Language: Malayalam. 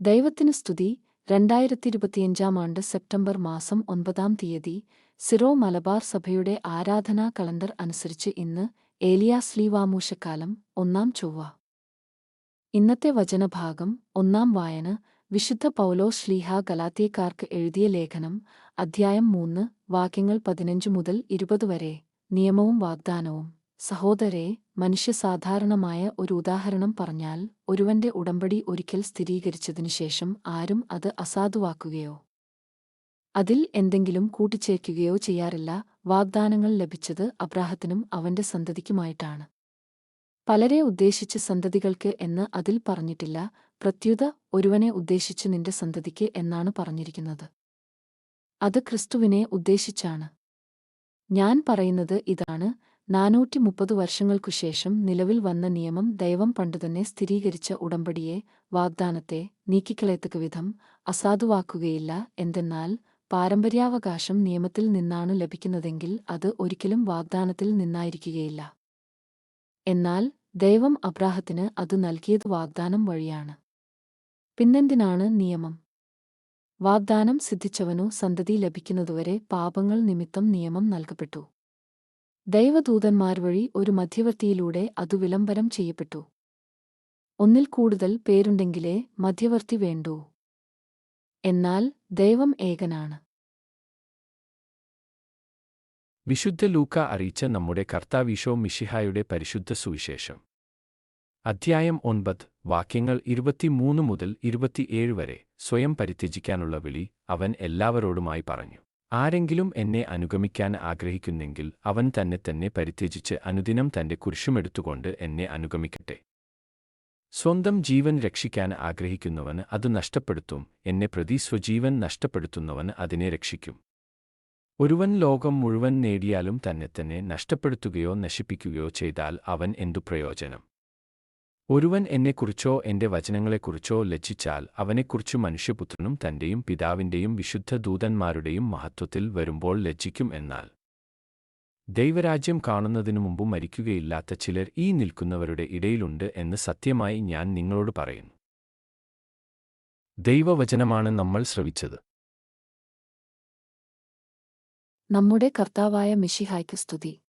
ദൈവത്തിന് സ്തുതി. രണ്ടായിരത്തി ഇരുപത്തിയഞ്ചാം ആണ്ട് സെപ്റ്റംബർ മാസം ഒൻപതാം തീയതി സിറോ മലബാർ സഭയുടെ ആരാധനാ കലണ്ടർ അനുസരിച്ച് ഇന്ന് ഏലിയാസ് ലീവാമൂശക്കാലം ഒന്നാം ചൊവ്വ. ഇന്നത്തെ വചനഭാഗം ഒന്നാം വായന വിശുദ്ധ പൗലോ ശ്ലീഹ ഗലാത്തിയക്കാർക്ക് എഴുതിയ ലേഖനം അധ്യായം മൂന്ന് വാക്യങ്ങൾ പതിനഞ്ച് മുതൽ ഇരുപത് വരെ. നിയമവും വാഗ്ദാനവും. സഹോദരേ മനുഷ്യസാധാരണമായ ഒരു ഉദാഹരണം പറഞ്ഞാൽ ഒരുവന്റെ ഉടമ്പടി ഒരിക്കൽ സ്ഥിരീകരിച്ചതിനുശേഷം ആരും അത് അസാധുവാക്കുകയോ അതിൽ എന്തെങ്കിലും കൂട്ടിച്ചേർക്കുകയോ ചെയ്യാറില്ല. വാഗ്ദാനങ്ങൾ ലഭിച്ചത് അബ്രാഹത്തിനും അവന്റെ സന്തതിക്കുമായിട്ടാണ്. പലരെ ഉദ്ദേശിച്ച് സന്തതികൾക്ക് എന്ന് അതിൽ പറഞ്ഞിട്ടില്ല. പ്രത്യുത ഒരുവനെ ഉദ്ദേശിച്ച് നിന്റെ സന്തതിക്ക് എന്നാണ് പറഞ്ഞിരിക്കുന്നത്. അത് ക്രിസ്തുവിനെ ഉദ്ദേശിച്ചാണ്. ഞാൻ പറയുന്നത് ഇതാണ്. നാനൂറ്റി മുപ്പത് വർഷങ്ങൾക്കുശേഷം നിലവിൽ വന്ന നിയമം ദൈവം പണ്ടുതന്നെ സ്ഥിരീകരിച്ച ഉടമ്പടിയെ വാഗ്ദാനത്തെ നീക്കിക്കളയത്തക്ക വിധം അസാധുവാക്കുകയില്ല. എന്തെന്നാൽ പാരമ്പര്യാവകാശം നിയമത്തിൽ നിന്നാണ് ലഭിക്കുന്നതെങ്കിൽ അത് ഒരിക്കലും വാഗ്ദാനത്തിൽ നിന്നായിരിക്കുകയില്ല. എന്നാൽ ദൈവം അബ്രാഹത്തിന് അത് നൽകിയത് വാഗ്ദാനം വഴിയാണ്. പിന്നെന്തിനാണ് നിയമം? വാഗ്ദാനം സിദ്ധിച്ചവനു സന്തതി ലഭിക്കുന്നതുവരെ പാപങ്ങൾ നിമിത്തം നിയമം നൽകപ്പെട്ടു. ദൈവദൂതന്മാർ വഴി ഒരു മധ്യവർത്തിയിലൂടെ അതു വിളംബരം ചെയ്യപ്പെട്ടു. ഒന്നിൽ കൂടുതൽ പേരുണ്ടെങ്കിലേ മധ്യവർത്തി വേണ്ടൂ. എന്നാൽ ദൈവം ഏകനാണ്. വിശുദ്ധ ലൂക്ക അറിയിച്ച നമ്മുടെ കർത്താവീശോ മിഷിഹായുടെ പരിശുദ്ധ സുവിശേഷം. അധ്യായം ഒൻപത് വാക്യങ്ങൾ ഇരുപത്തിമൂന്ന് മുതൽ ഇരുപത്തിയേഴ് വരെ സ്വയം പരിത്യജിക്കാനുള്ള വിളി അവൻ എല്ലാവരോടുമായി പറഞ്ഞു. ആരെങ്കിലും എന്നെ അനുഗമിക്കാൻ ആഗ്രഹിക്കുന്നെങ്കിൽ അവൻ തന്നെ തന്നെ പരിത്യജിച്ച് അനുദിനം തന്റെ കുരിശുമെടുത്തുകൊണ്ട് എന്നെ അനുഗമിക്കട്ടെ. സ്വന്തം ജീവൻ രക്ഷിക്കാൻ ആഗ്രഹിക്കുന്നവന് അത് നഷ്ടപ്പെടുത്തും എന്നെ പ്രതി സ്വജീവൻ നഷ്ടപ്പെടുത്തുന്നവന് അതിനെ രക്ഷിക്കും. ഒരുവൻ ലോകം മുഴുവൻ നേടിയാലും തന്നെ തന്നെ നഷ്ടപ്പെടുത്തുകയോ നശിപ്പിക്കുകയോ ചെയ്താൽ അവൻ എന്തു പ്രയോജനം? ഒരുവൻ എന്നെക്കുറിച്ചോ എന്റെ വചനങ്ങളെക്കുറിച്ചോ ലജ്ജിച്ചാൽ അവനെക്കുറിച്ച് മനുഷ്യപുത്രനും തന്റെയും പിതാവിന്റെയും വിശുദ്ധ ദൂതന്മാരുടെയും മഹത്വത്തിൽ വരുമ്പോൾ ലജ്ജിക്കും എന്നാൽ. ദൈവരാജ്യം കാണുന്നതിനു മുമ്പ് മരിക്കുകയില്ലാത്ത ചിലർ ഈ നിൽക്കുന്നവരുടെ ഇടയിലുണ്ട് എന്ന് സത്യമായി ഞാൻ നിങ്ങളോട് പറയുന്നു. ദൈവവചനമാണ് നമ്മൾ ശ്രവിച്ചത്. നമ്മുടെ കർത്താവായ മിഷിഹായ്ക്ക് സ്തുതി.